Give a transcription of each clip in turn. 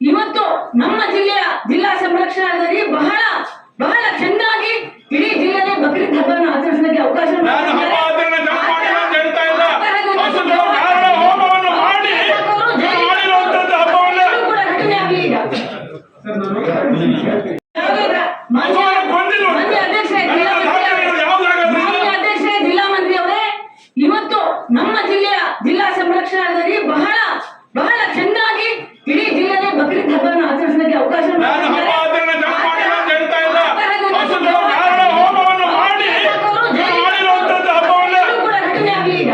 ಇವತ್ತು ನಮ್ಮ ಜಿಲ್ಲೆಯ ಜಿಲ್ಲಾ ಸಂರಕ್ಷಣಾಧಿಕಾರಿ ಬಹಳ ಬಹಳ ಚೆನ್ನಾಗಿ ಇಡೀ ಜಿಲ್ಲೆಯಲ್ಲಿ ಬಕ್ರೀದ್ ಹಬ್ಬವನ್ನು ಆಚರಿಸಲಿಕ್ಕೆ ಅವಕಾಶ ನಾನು ಹಬ್ಬ ಆಚರಣೆ ಜನ ಮಾಡಿಲ್ಲ ಅಂತ ಹೇಳ್ತಾ ಇಲ್ಲ ಹಸುಗಳ ನಾರಾಯಣ ಹೋಮವನ್ನು ಮಾಡಿ ನೀವು ಮಾಡಿರುವಂತದ್ದು ಹಬ್ಬವನ್ನ ಕೂಡ ಘಟನೆ ಆಗಲಿ ಈಗ ಮಾನ್ಯ ಗೊಂದಿಲ್ಲ. ಮಾನ್ಯ ಅಧ್ಯಕ್ಷ ನನ್ನ ಜಿಲ್ಲಾ ಮಂತ್ರಿ ದಾಖಲೆಗಳು ಯಾವ್ದಾಗಲ್ಲ? ಮಾನ್ಯ ಅಧ್ಯಕ್ಷ ಜಿಲ್ಲಾ ಮಂತ್ರಿ ಅವರೇ ಇವತ್ತು ನಮ್ಮ ಜಿಲ್ಲೆಯ ಜಿಲ್ಲಾ ಸಂರಕ್ಷಣಾಧಿಕಾರಿ ಬಹಳ ಬಹಳ ಚೆನ್ನಾಗಿ ಇಡೀ ಜಿಲ್ಲೆಯ ಬಕ್ರೀದ್ ಹಬ್ಬವನ್ನು ಆಚರಿಸಲಿಕ್ಕೆ ಅವಕಾಶ ನಾನು ಹಬ್ಬ ಆಚರಣೆ ಜನ ಮಾಡಿಲ್ಲ ಅಂತ ಹೇಳ್ತಾ ಇಲ್ಲ ಹಸುಗಳ ನಾರಾಯಣ ಹೋಮವನ್ನು ಮಾಡಿ ನೀವು ಮಾಡಿರುವಂತದ್ದು ಹಬ್ಬವನ್ನ ಕೂಡ ಘಟನೆ ಆಗಲಿ ಈಗ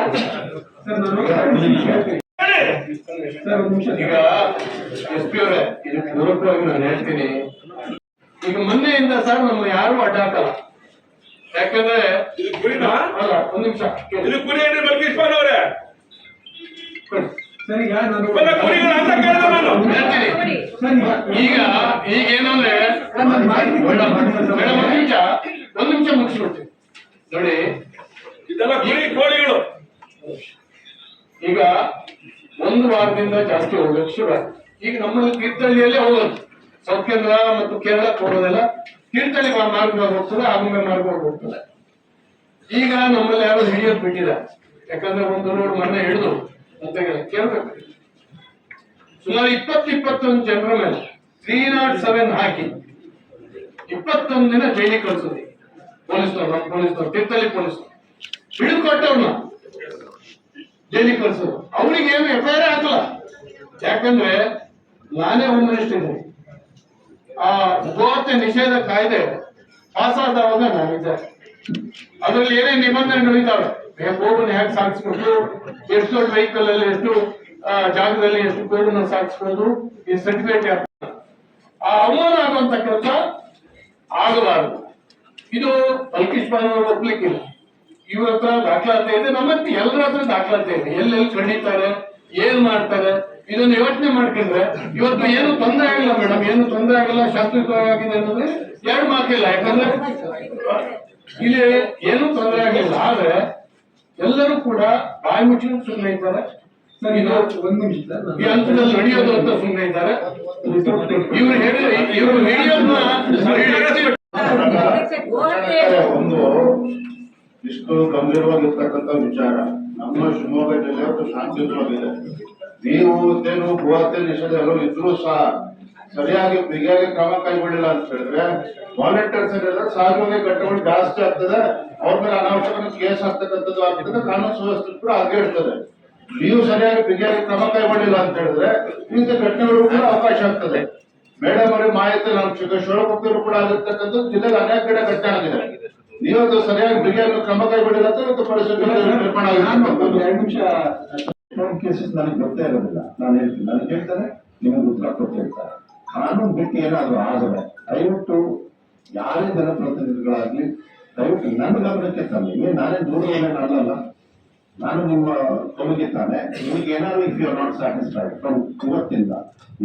ಹೇಳಿ. ಈಗ ಎಸ್ಪಿ ಅವರೇ ಇದು ಪೂರಕವಾಗಿ ನಾನು ಹೇಳ್ತೀನಿ. ಈಗ ಮೊನ್ನೆಯಿಂದ ಸರ್ ನಮ್ಮ ಯಾರು ಅಡ್ಡ ಹಾಕಲ್ಲ. ಯಾಕಂದ್ರೆ ಇದು ಕುರಿನಾ ಅಲ್ಲ ಒಂದ್ ನಿಮಿಷ. ಇದು ಗುರಿ ಏನ್ರಿ ಮಲ್ಕೀಶ್ವರ್ ಅವರೇ. ಸರ್ ಈಗ ನಾನು ಇವೆಲ್ಲ ಅಂತ ಕೇಳಿದೆ ನಾನು. ಹೇಳ್ತೀನಿ. ಸರ್. ಈಗ ಈಗ ಏನಂದ್ರೆ ಒಂದ್ ನಿಮಿಷ ಒಂದ್ ನಿಮಿಷ ಮುಗಿಸ್ಬಿಡ್ತೀನಿ. ನೋಡಿ. ಇದೆಲ್ಲ ಗುರಿ ಕೋಳಿಗಳು ಈಗ ಒಂದು ವಾರದಿಂದ ಜಾಸ್ತಿ ಶುರು ಆಯ್ತು. ಈಗ ನಮ್ಮಲ್ಲಿ ತೀರ್ಥಹಳ್ಳಿಯಲ್ಲೇ ಹೋಗೋದು ಸೌತ್ ಕೇಂದ್ರ ಮತ್ತು ಕೇರಳಕ್ಕೆ ಹೋಗೋದೆಲ್ಲ ತೀರ್ಥಹಳ್ಳಿ ಮಾರ್ಗವಾಗಿ ಹೋಗ್ತದೆ ಆಗುಂಬೆ ಮಾರ್ಗವಾಗಿ ಹೋಗ್ತದೆ. ಈಗ ನಮ್ಮಲ್ಲಿ ಯಾರು ಹಿಡಿಯೋದ್ ಬಿಟ್ಟಿಲ್ಲ ಯಾಕಂದ್ರೆ ಒಂದು ರೋಡ್ ಮೊನ್ನೆ ಹಿಡಿದು ಅಂತ ಕೇಳ್ಬೇಕು. ಸುಮಾರು ಇಪ್ಪತ್ತು ಇಪ್ಪತ್ತೊಂದು ಜನರ ಮೇಲೆ ತ್ರೀ ನಾಟ್ ಸೆವೆನ್ ಹಾಕಿ ಇಪ್ಪತ್ತೊಂದು ದಿನ ಜೈಲಿಗೆ ಕಳಿಸೋದು ಪೊಲೀಸ್ನವ್ರು, ನಮ್ಮ ಪೊಲೀಸ್ನವ್ರು, ತೀರ್ಥಹಳ್ಳಿ ಪೊಲೀಸ್ನವ್ರು. ಹಿಡಿದು ಕೊಟ್ಟವ್ರನ್ನ. ಜೈಲಿಗೆ ಕಳ್ಸೋದು ಅವ್ರಿಗೆ ಏನು ಎಫ್ ಐ ಆರ್ ಹಾಕಲ್ಲ. ಯಾಕಂದ್ರೆ ನಾನೇ ಹೋಮ್ ಆ ಗೋಹತ್ಯೆ ನಿಷೇಧ ಕಾಯ್ದೆ ಪಾಸ್ ಆದವಾಗ ನಾನಿದ್ದೆ ಅದರಲ್ಲಿ ಏನೇ ನಿಬಂಧನೆಗಳು ಇದ್ದಾವೆ ಗೋವನ್ನು ಹೇಗೆ ಸಾಗಿಸ್ಬೇಕು ಎಷ್ಟು ದೊಡ್ಡ ವೆಹಿಕಲ್ ಅಲ್ಲಿ ಎಷ್ಟು ಜಾಗದಲ್ಲಿ ಎಷ್ಟು ಗೋವನ್ನು ಸಾಗಿಸ್ಬೋದು ಈ ಸರ್ಟಿಫಿಕೇಟ್ ಆ ಅವಮಾನ ಆಗುವಂತ ಕೆಲಸ ಆಗಬಾರದು. ಇದು ಅಲ್ಕಿಶ್ ಬಾನ್ ಒಪ್ಲಿಕ್ಕಿಲ್ಲ. ಇವ್ರ ಹತ್ರ ದಾಖಲಾತಿ ಇದೆ ನಮ್ಮ ಹತ್ರ ಎಲ್ಲರ ಹತ್ರ ದಾಖಲಾತಿ ಇದೆ ಎಲ್ಲೆಲ್ಲಿ ಖಂಡಿತಾರೆ ಏನ್ ಮಾಡ್ತಾರೆ ಇದನ್ನ ಯೋಚನೆ ಮಾಡ್ಕೊಂಡ್ರೆ ಇವತ್ತು ಏನು ತೊಂದರೆ ಆಗಿಲ್ಲ ಮೇಡಮ್ ಏನು ತೊಂದರೆ ಆಗಿಲ್ಲ ಶಾಸ್ತ್ರೀಯವಾಗಿದೆ ಅನ್ನೋದು ಎರಡು ಮಾತಿಲ್ಲ ಯಾಕಂದ್ರೆ ಇಲ್ಲಿ ಏನು ತೊಂದರೆ ಆಗಿಲ್ಲ ಆದ್ರೆ ಎಲ್ಲರೂ ಕೂಡ ಬಾಯಿ ಮುಚ್ಚಿನ ಸುಮ್ಮನೆ ಇದ್ದಾರೆ ಸರ್ ಈಗ ಒಂದ್ ನಿಮಿಷ ಈ ಹಂತದಲ್ಲಿ ನಡೆಯೋದು ಅಂತ ಸುಮ್ಮನೆ ಇದ್ದಾರೆ ಇವ್ರು ಹೇಳಿ ಇವ್ರು ಹೇಳಿಯೋದನ್ನ ಒಂದು ಇಷ್ಟು ಗಂಭೀರವಾಗಿರ್ತಕ್ಕಂಥ ವಿಚಾರ. ನಮ್ಮ ಶಿವಮೊಗ್ಗ ಜಿಲ್ಲೆ ಒಂದು ಶಾಂತಿಯುತವಾಗಿದೆ ನೀವು ಏನು ಭೂಹತ್ಯೆ ನಿಷೇಧ ಇದ್ರೂ ಸಹ ಸರಿಯಾಗಿ, ಬಿಗಿಯಾಗಿ ಕ್ರಮ ಕೈಗೊಳ್ಳಿಲ್ಲ ಅಂತ ಹೇಳಿದ್ರೆ ವಾಲಂಟಿಯರ್ಸ್ ಏನಿದ್ರೆ ಸಹಜವಾಗಿ ಘಟನೆಗಳು ಜಾಸ್ತಿ ಆಗ್ತದೆ. ಅವ್ರ ಮೇಲೆ ಅನಾವಶ್ಯಕ ಕೇಸ್ ಆಗ್ತಕ್ಕಂಥದ್ದು ಆಗ್ತದೆ. ಕಾನೂನು ಸುವ್ಯವಸ್ಥೆ ಕೂಡ ಹಾಗೆ ಇರ್ತದೆ. ನೀವು ಸರಿಯಾಗಿ, ಬಿಗಿಯಾಗಿ ಕ್ರಮ ಕೈಗೊಳ್ಳಿಲ್ಲ ಅಂತ ಹೇಳಿದ್ರೆ ಇಂಥ ಘಟನೆಗಳು ಕೂಡ ಅವಕಾಶ ಆಗ್ತದೆ. ಮೇಡಮ್ ಅವರಿಗೆ ಮಾಹಿತಿ ನಮ್ಮ ಕೂಡ ಆಗಿರ್ತಕ್ಕಂಥದ್ದು ಜಿಲ್ಲೆಗೆ ಅನೇಕ ಕಡೆ ಘಟನೆ ಆಗಿದೆ. ನೀವು ಅದು ಸರಿಯಾಗಿ ಬಿಗಿಯಾಗಿ ಕ್ರಮ ಕೈಬಿಡಿಲ್ಲ ನಾನು ಎರಡು ನಿಮಿಷ ಕೇಸಸ್ ನನಗೆ ಗೊತ್ತೇ ಇರೋದಿಲ್ಲ. ನಾನು ಹೇಳ್ತೀನಿ ನನಗೆ ಹೇಳ್ತಾರೆ ನಿಮಗೆ ಉತ್ತರ ಕೊಟ್ಟಿರ್ತಾರೆ ಕಾನೂನು ಬಿಟ್ಟು ಏನಾದರೂ ಆದರೆ ದಯವಿಟ್ಟು ಯಾರೇ ಜನಪ್ರತಿನಿಧಿಗಳಾಗ್ಲಿ ದಯವಿಟ್ಟು ನನ್ನ ಗಮನಕ್ಕೆ ಏನ್ ನಾನೇ ದೂರ ಮಾಡಲ್ಲ. ನಾನು ನಿಮ್ಮ ಕೊಡುಗೆ ತಾನೆ. ನಿಮಗೆ ಏನಾದ್ರು if you are not satisfied from ಇವತ್ತಿಂದ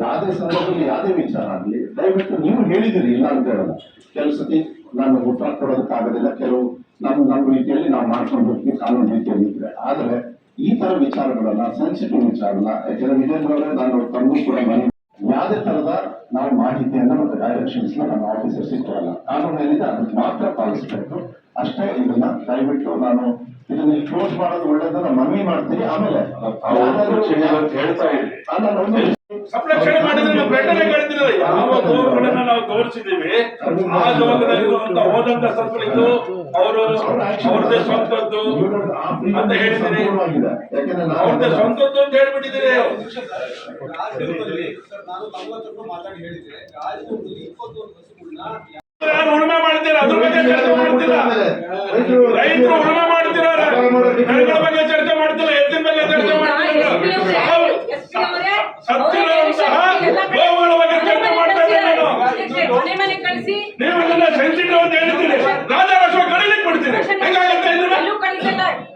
ಯಾವುದೇ ಸಂದರ್ಭದಲ್ಲಿ ಯಾವುದೇ ವಿಚಾರ ಆಗಲಿ ದಯವಿಟ್ಟು ನೀವು ಹೇಳಿದಿರಿ ಇಲ್ಲ ಅಂತ ಹೇಳಲ್ಲ. ಕೆಲವು ಸತಿ ನಾನು ಉತ್ತರ ಕೊಡೋದಕ್ಕಾಗೋದಿಲ್ಲ ಕೆಲವು ನಮ್ಮ ನಮ್ಮ ರೀತಿಯಲ್ಲಿ ನಾವು ಮಾಡ್ಕೊಂಡು ಹೋಗ್ತೀವಿ ಕಾನೂನು ರೀತಿಯಲ್ಲಿ ಇದ್ರೆ. ಆದರೆ ಈ ತರ ವಿಚಾರಗಳನ್ನ ಸೆನ್ಸಿಟಿವ್ ವಿಚಾರನ ಯಾಕಂದ್ರೆ ವಿಜೇಂದ್ರ ನಾನು ತಮಗೂ ಕೂಡ ಮನೆ ಯಾವುದೇ ತರದ ನಾವು ಮಾಹಿತಿಯನ್ನ ಮತ್ತೆ ಡೈರೆಕ್ಷನ್ಸ್ ನಮ್ಮ ಆಫೀಸರ್ಸ್ ಕೊಡಲ್ಲ ಕಾನೂನು ಏನಿದೆ ಅದಕ್ಕೆ ಮಾತ್ರ ಪಾಲಿಸಬೇಕು ಅಷ್ಟೇ ಇದನ್ನ ದಯವಿಟ್ಟು ನಾನು ಇದನ್ನ ಕ್ಲೋಸ್ ಮಾಡೋದು ಒಳ್ಳೇದನ್ನ ಮನವಿ ಮಾಡ್ತೀನಿ. ಆಮೇಲೆ ಹೇಳ್ತಾ ಇದ್ರಿ ಅಲ್ಲ ಒಂದು ಸಂರಕ್ಷಣೆ ಮಾಡಿದ್ರೆ ನಾವು ಬೆಟ್ಟನೆ ಕಳಿತಿರಲ್ಲ ಯಾವ ಗೋವುಗಳನ್ನ ನಾವು ತೋರಿಸಿದೀವಿ ಆ ಸ್ವಂತದ್ದು ಅಂತ ಅಂತ ಯಾರು ಉಳುಮೆ ಮಾಡ್ತೀರಾ? ಅದ್ರ ಬಗ್ಗೆ ಚರ್ಚೆ ಮಾಡ್ತಿಲ್ಲ ರೈತರು ಉಳುಮೆ ಬಗ್ಗೆ ಚರ್ಚೆ ಮಾಡ್ತಿಲ್ಲ ಎತ್ತಿನ ಬಗ್ಗೆ ಚರ್ಚೆ ಮಾಡ್ತಿಲ್ಲ ಸಾವು- ಸತ್ತಿರುವಂತಹ ಗೋವುಗಳ ಬಗ್ಗೆ ಚರ್ಚೆ ಮಾಡ್ತಾ ಇದ್ದೇನೆ ನಾನು ಮನೆ ಮನೆ ಕಳಿಸಿ ನೀವು ಇದನ್ನ ಸೆನ್ಸಿಟಿವ್ ಅಂತ ಹೇಳ್ತೀರಿ ರಾಜಾರೋಷ ಕಳೀಲಿಕ್ಕೆ ಬಿಡ್ತೀರಿ ಹೆಂಗಾಗುತ್ತೆ ಇದ್ರೆ ಎಲ್ಲೂ ಕಳಿಸಲ್ಲ ಗೌಗೆ ಮಾಡಿ-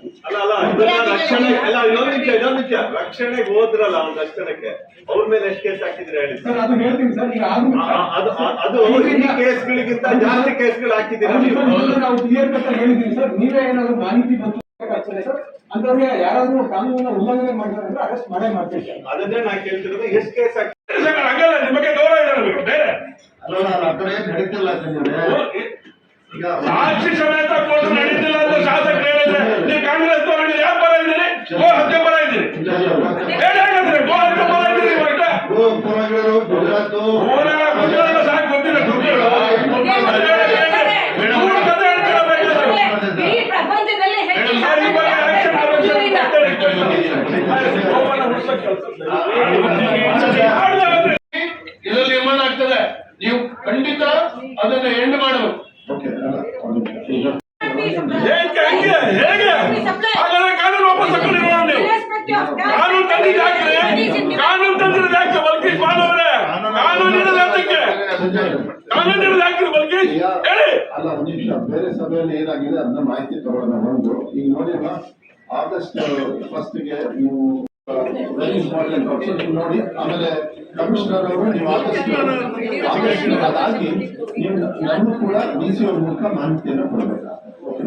ರಕ್ಷಣೆಗೆ ಹೋದ್ರಲ್ಲ ಅವ್ನ ರಕ್ಷಣೆಗೆ ಅವ್ರ ಮೇಲೆ ಎಷ್ಟು ಕೇಸ್ ಹಾಕಿದ್ರೆ ಹೇಳಿ. ಸರ್ ಅದು ಕೇಸ್ಗಳಿಗಿಂತ ಜಾಸ್ತಿ ಕೇಸ್ಗಳು ಹಾಕಿದ್ದೀರಾ ನೀವು? ಕ್ಲಿಯರ್ ಕಟ್ ಹೇಳಿದ್ದೀವಿ ಸರ್ ನೀವೇ ಏನಾದ್ರು ಮಾಹಿತಿ ಬಂತು ಅಂತವ್ರಿಗೆ ಯಾರಾದ್ರೂ ಕಾನೂನಿನ ಉಲ್ಲಂಘನೆ ಮಾಡಿದ್ರೆ ಅಂದ್ರೆ ಅರೆಸ್ಟ್ ಮಾಡೇ ಮಾಡ್ತೀವಿ ಸರ್. ಅದನ್ನೇ ನಾ ಕೇಳ್ತಿರೋದು ಎಷ್ಟು ಕೇಸ್ ಹಾಕಿದ್ರೆ ಬಗ್ಗೆ ಗೌರವ ಇದೆ ನಮಗೆ ಬೇರೆ. ಅಲ್ಲ ನಾನು ಆ ಕಡೆ ನಡೀತಿಲ್ಲ ಈಗ ಸಾಕ್ಷಿ ಸಮೇತ ಕೋರ್ಟ್ ನಡೀತಿಲ್ಲ ಅಂತ ನೀವು ಕಾಂಗ್ರೆಸ್ ಪರ ಯಾವ ಪರ ಇದ್ದೀರಿ? ಗೋ ಹತ್ಯೆ ಪರ ಇದ್ದೀರಿ? ಹಾಗಾದ್ರೆ ಗೋ ಹತ್ಯೆ ಪರ ಇದ್ದೀರಿ ಹೊರಟ ಗೋ ಪುರಗಳು ಗುಜರಾತು ಹೋರಾಟ ಗುಜರಾತ ಸಾಕು ಗೊತ್ತಿಲ್ಲ. ಇದರಲ್ಲಿ ನೀವು ಖಂಡಿತ ಅದನ್ನ ಎಂಡ್ ಮಾಡಬೇಕು ಓಕೆ ಅಲ್ಲ ಒಂದು ನಿಮಿಷ. ಈಗ ಹೇಗೆ ಹಂಗೆ ಹೇಗೆ ಹಾಗಾದ್ರೆ ಕಾನೂನು ವಾಪಸ್ ತಗೊಳ್ಳಿ ನೋಡೋಣ ನೀವು ಕಾನೂನು ತಂದಿದ್ದು ಯಾಕ್ರಿ ಕಾನೂನು ತಂದಿರೋದು ಯಾಕೆ ಬಲ್ಕೀಶ್ ಮಾನವರೇ ಕಾನೂನು ಇರೋದು ಯಾತಕ್ಕೆ ಕಾನೂನು ಇರೋದು ಯಾಕ್ರಿ ಬಲ್ಕೀಶ್ ಹೇಳಿ ಅಲ್ಲ ಒಂದು ನಿಮಿಷ. ಬೇರೆ ಸಭೆಯಲ್ಲಿ ಏನಾಗಿದೆ ಅದನ್ನ ಮಾಹಿತಿ ತಗೊಳ್ಳೋಣ ಒಂದು ಈಗ ನೋಡಿ ಆದಷ್ಟು ಫಸ್ಟ್ಗೆ ನೀವು ನೋಡಿ. ಆಮೇಲೆ ಕಮಿಷನರ್ ಅವರು ನೀವು ಆದಷ್ಟು ಅದಾಗಿ ನೀವು ನಮಗೂ ಕೂಡ ಡಿ ಸಿ ಅವ್ರ ಮೂಲಕ ಮಾಹಿತಿಯನ್ನು ಕೊಡಬೇಕಾಗ್ತದೆ ಓಕೆ